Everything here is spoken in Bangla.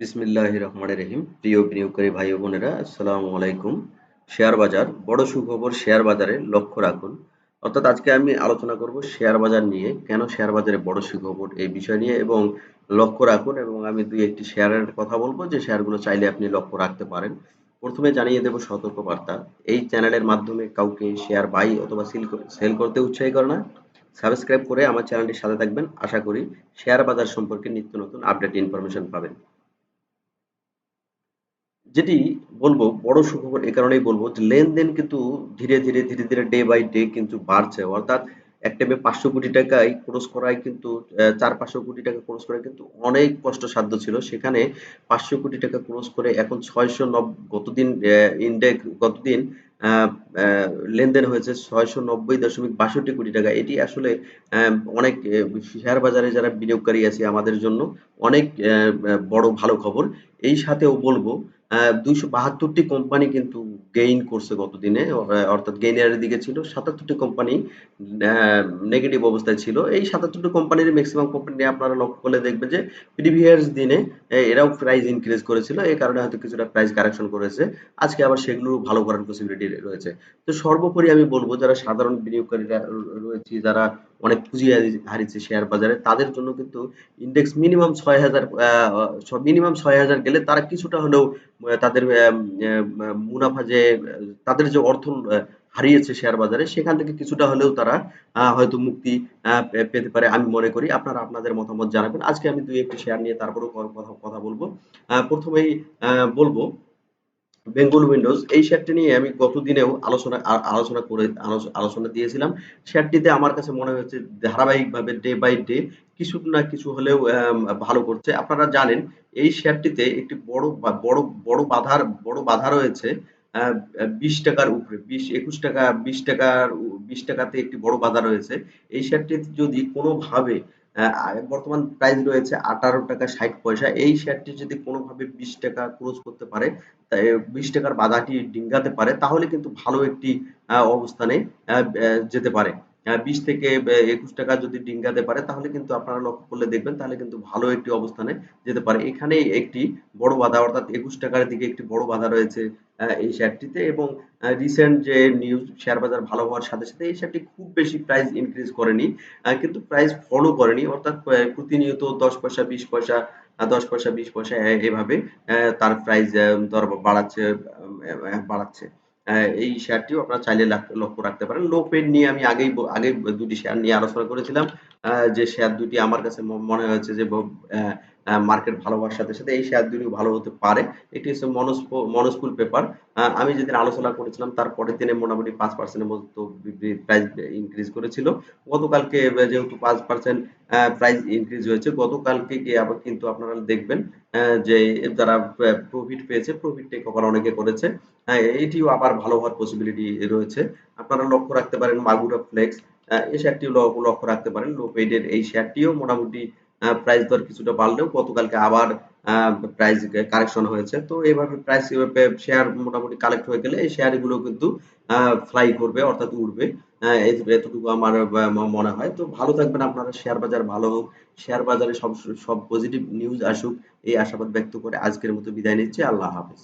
বিসমিল্লাহ রহমান রহিম। প্রিয় বিনিয়োগকারী ভাই বোনেরা, আসসালামু আলাইকুম। শেয়ার বাজার, বড় সুখবর শেয়ার বাজারে লক্ষ্য রাখুন। অর্থাৎ আজকে আমি আলোচনা করব শেয়ার বাজার নিয়ে, কেন শেয়ার বাজারে বড় সুখবর এই বিষয় নিয়ে এবং লক্ষ্য রাখুন এবং আমি দুই একটি শেয়ারের কথা বলব যে শেয়ারগুলো চাইলে আপনি লক্ষ্য রাখতে পারেন। প্রথমে জানিয়ে দেব সতর্কবার্তা। এই চ্যানেলের মাধ্যমে কাউকে শেয়ার বাই অথবা সেল করতে উৎসাহী করে না। সাবস্ক্রাইব করে আমার চ্যানেলটির সাথে থাকবেন। আশা করি শেয়ার বাজার সম্পর্কে নিত্য নতুন আপডেট ইনফরমেশন পাবেন। যেটি বলব, বড় সুখবর এ কারণেই বলব যে লেনদেন কিন্তু ধীরে ধীরে ধীরে ধীরে ডে বাই ডে কিন্তু বাড়ছে। অর্থাৎ এক টাইমে পাঁচশো কোটি টাকায় ক্রস করায় কিন্তু চার, পাঁচশো কোটি টাকা ক্রস করা কিন্তু অনেক কষ্টসাধ্য ছিল। সেখানে পাঁচশো কোটি টাকা ক্রস করে এখন ছয়শো নব, গতদিন ইন্ডেক্স গতদিন লেনদেন হয়েছে ছয়শো নব্বই দশমিক বাষট্টি কোটি টাকা। এটি আসলে অনেক শেয়ার বাজারে যারা বিনিয়োগকারী আছে আমাদের জন্য অনেক বড় ভালো খবর। এই সাথেও বলব দুইশো বাহাত্তরটি কোম্পানি কিন্তু গেইন করছে গতদিনে। অর্থাৎ গেইনের দিকে ছিল। সাতাত্তরটি কোম্পানি নেগেটিভ অবস্থায় ছিল। এই সাতাত্তরটি কোম্পানির ম্যাক্সিমাম কোম্পানি আপনারা লক্ষ্য করলে দেখবেন যে প্রিভিয়াস দিনে এরাও প্রাইস ইনক্রিজ করেছিল। এই কারণে হয়তো কিছুটা প্রাইস কারেকশন করেছে। আজকে আবার সেগুলো ভালো করার পসিবিলিটি রয়েছে। তো সর্বোপরি আমি বলব, যারা সাধারণ বিনিয়োগকারীরা রয়েছে, যারা অনেক পুঁজি হারিয়েছে শেয়ার বাজারে, তাদের জন্য কিন্তু ইন্ডেক্স মিনিমাম ছয় হাজার মিনিমাম ছয় হাজার গেলে তারা কিছুটা হলেও তাদের মুনাফা যে, তাদের যে অর্থ হারিয়েছে শেয়ার বাজারে, সেখান থেকে কিছুটা হলেও তারা হয়তো মুক্তি পেতে পারে আমি মনে করি। আপনারা আপনাদের মতামত জানাবেন। আজকে আমি দুই একটি শেয়ার নিয়ে তারপরেও কথা বলব। প্রথমেই বলব বেঙ্গল উইন্ডোজ, এই শেয়ারটি নিয়ে আমি গতদিনেও আলোচনা আলোচনা করে আলোচনা দিয়েছিলাম। শেয়ারটিতে আমার কাছে মনে হচ্ছে ধারাবাহিকভাবে ডে বাই ডে কিছু না কিছু হলেও ভালো করছে। আপনারা জানেন, এই শেয়ারটিতে একটি বড় বড় বড় বাধার, বড় বাধা রয়েছে বিশ টাকার উপরে, বিশ, একুশ টাকা, বিশ টাকার বিশ টাকাতে একটি বড় বাধা রয়েছে। এই শেয়ারটি যদি কোনোভাবে বর্তমান প্রাইস রয়েছে আঠারো টাকা ষাট পয়সা। এই শেয়ারটি যদি কোনোভাবে বিশ টাকা ক্লোজ করতে পারে বিশ টাকার বাধাটি ডিঙ্গাতে পারে, তাহলে কিন্তু ভালো একটি অবস্থানে যেতে পারে। বিশ থেকে একুশ টাকা যদি ডিঙ্গাতে পারে, তাহলে কিন্তু আপনারা লক্ষ্য করলে দেখবেন, তাহলে কিন্তু ভালো একটি অবস্থানে যেতে পারে। এখানে একটি বড় বাধা, অর্থাৎ একুশ টাকার দিকে একটি বড় বাধা রয়েছে এই শেয়ারটিতে এবং রিসেন্ট যে নিউজ শেয়ার বাজার ভালো হওয়ার সাথে সাথে এই শেয়ারটি খুব বেশি প্রাইস ইনক্রিজ করেনি কিন্তু প্রাইস ফলো করেনি, অর্থাৎ প্রতিনিয়ত দশ পয়সা, বিশ পয়সা দশ পয়সা, বিশ পয়সা এভাবে তার প্রাইস দর বাড়াচ্ছে বাড়াচ্ছে। এই শেয়ারটিও আপনারা চাইলে লক্ষ্য রাখতে পারেন। লো পেন নিয়ে আমি আগেই আগে দুটি শেয়ার নিয়ে আলোচনা করেছিলাম। যে শেয়ার দুটি আমার কাছে মনে হয়েছে যে মার্কেট ভালো সাথে সাথে এই শেয়ার দুটিও ভালো হতে পারে। একটি হচ্ছে মনোস্কুল পেপার আমি যেদিন আলোচনা করেছিলাম, তার পরের দিনে মোটামুটি পাঁচ পার্সেন্টের মতো প্রাইস ইনক্রিজ করেছিল। গতকালকে যেহেতু পাঁচ পার্সেন্ট প্রাইস ইনক্রিজ হয়েছে, গতকালকে গিয়ে আবার কিন্তু আপনারা দেখবেন যে যারা প্রফিট পেয়েছে। প্রফিট টেক ওভার অনেকে করেছে। এটিও আবার ভালো হওয়ার পসিবিলিটি রয়েছে। আপনারা লক্ষ্য রাখতে পারেন, মাগুরা ফ্লেক্স এই শেয়ারটিও লক্ষ্য রাখতে পারেন। লো পেডের এই শেয়ারটিও মোটামুটি প্রাইস দর কিছুটা বাড়লেও গতকালকে আবার প্রাইস কারেকশন হয়েছে। তো এইভাবে প্রাইস শেয়ার মোটামুটি কালেক্ট হয়ে গেলে এই শেয়ারগুলো কিন্তু ফ্লাই করবে অর্থাৎ উঠবে এতটুকু আমার মনে হয়। তো ভালো থাকবেন আপনারা। শেয়ার বাজার ভালো হোক। শেয়ার বাজারে সব সব পজিটিভ নিউজ আসুক। এই আশাবাদ ব্যক্ত করে আজকের মতো বিদায় নিচ্ছি। আল্লাহ হাফিজ।